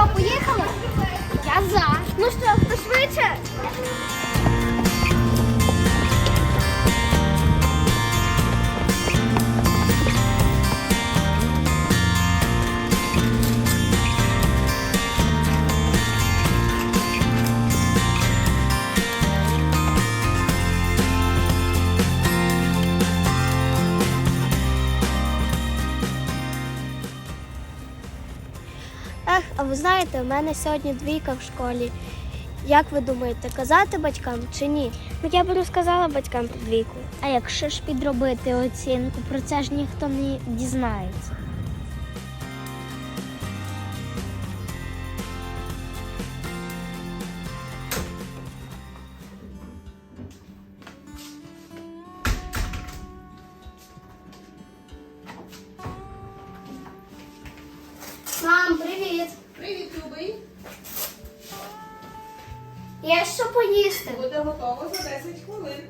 Що, поїхали? А ви знаєте, у мене сьогодні двійка в школі. Як ви думаєте, казати батькам чи ні? Ну я б розказала батькам про двійку. А якщо ж підробити оцінку, про це ж ніхто не дізнається. Мам, привіт! Привіт, любий. Я що поїсти? Буде готово за 10 хвилин.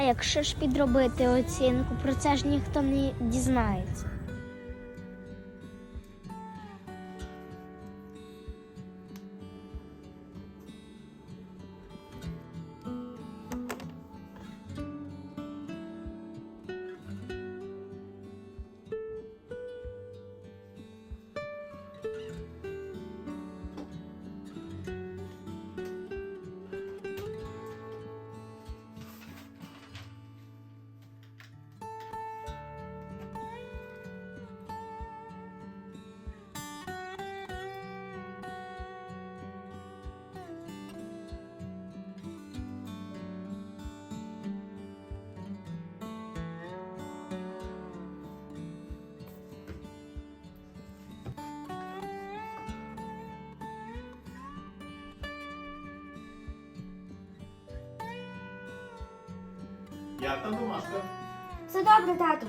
А якщо ж підробити оцінку, про це ж ніхто не дізнається. Як там домашка? Все добре, тату.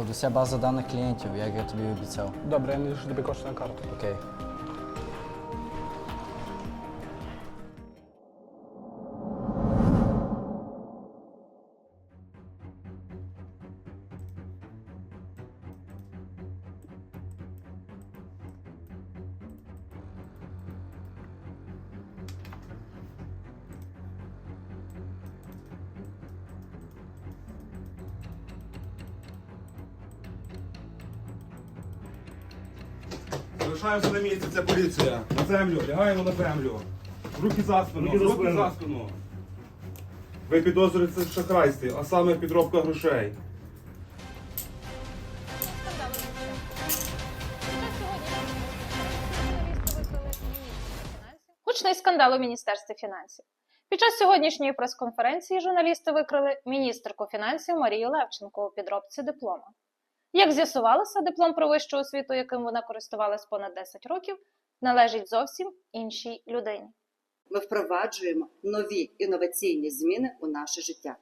Тут уся база даних клієнтів, як я тобі обіцяв. Добре, я не лишу тобі кошти на карту. Окей. Залишаємося на місці, це поліція. На землю, лягаємо на землю. Руки за спину, Руки за руки за спину. Ви підозрюєте в шахрайстві, а саме підробка грошей. Гучний скандал у міністерстві фінансів. Під час сьогоднішньої прес-конференції журналісти викрили міністерку фінансів Марію Левченко у підробці диплома. Як з'ясувалося, диплом про вищу освіту, яким вона користувалась понад 10 років, належить зовсім іншій людині. Ми впроваджуємо нові інноваційні зміни у наше життя.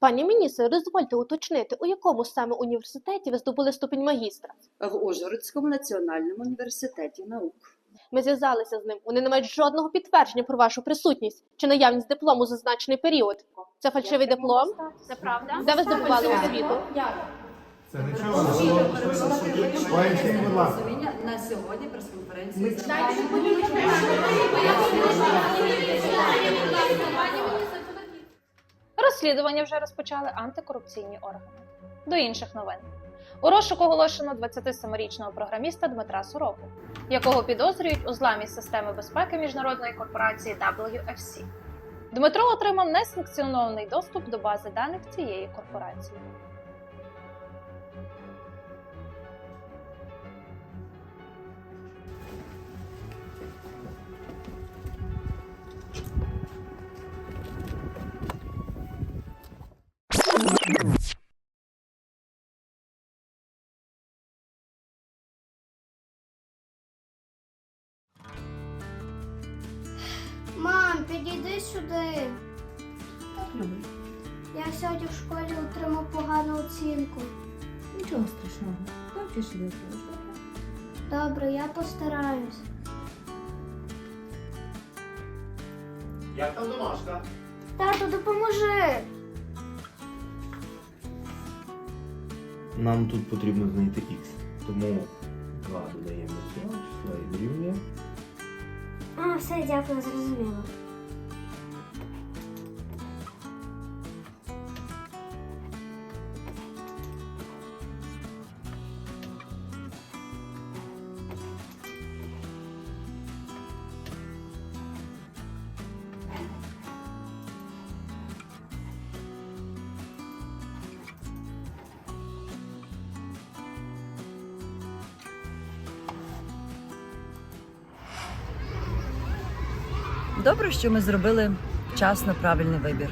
Пані міністр, дозвольте уточнити, у якому саме університеті ви здобули ступінь магістра? В Ужгородському національному університеті наук. Ми зв'язалися з ним. Вони не мають жодного підтвердження про вашу присутність чи наявність диплому за зазначений період. Це фальшивий диплом? Це правда? Де ви здобували освіту? На сьогодні прес-конференції Розслідування вже розпочали антикорупційні органи. До інших новин. У розшук оголошено 27-річного програміста Дмитра Сороку, якого підозрюють у зламі системи безпеки міжнародної корпорації WFC. Дмитро отримав несанкціонований доступ до бази даних цієї корпорації. Сюди. Так, любий. Я сьогодні в школі отримав погану оцінку. Нічого страшного. Навчиш виправиш, добре? Добре, я постараюсь. Як там домашка? Тату, допоможи. Нам тут потрібно знайти х. Тому 2 додаємо до числа і дорівнює. А, все, дякую, зрозуміло. Добре, що ми зробили вчасно правильний вибір.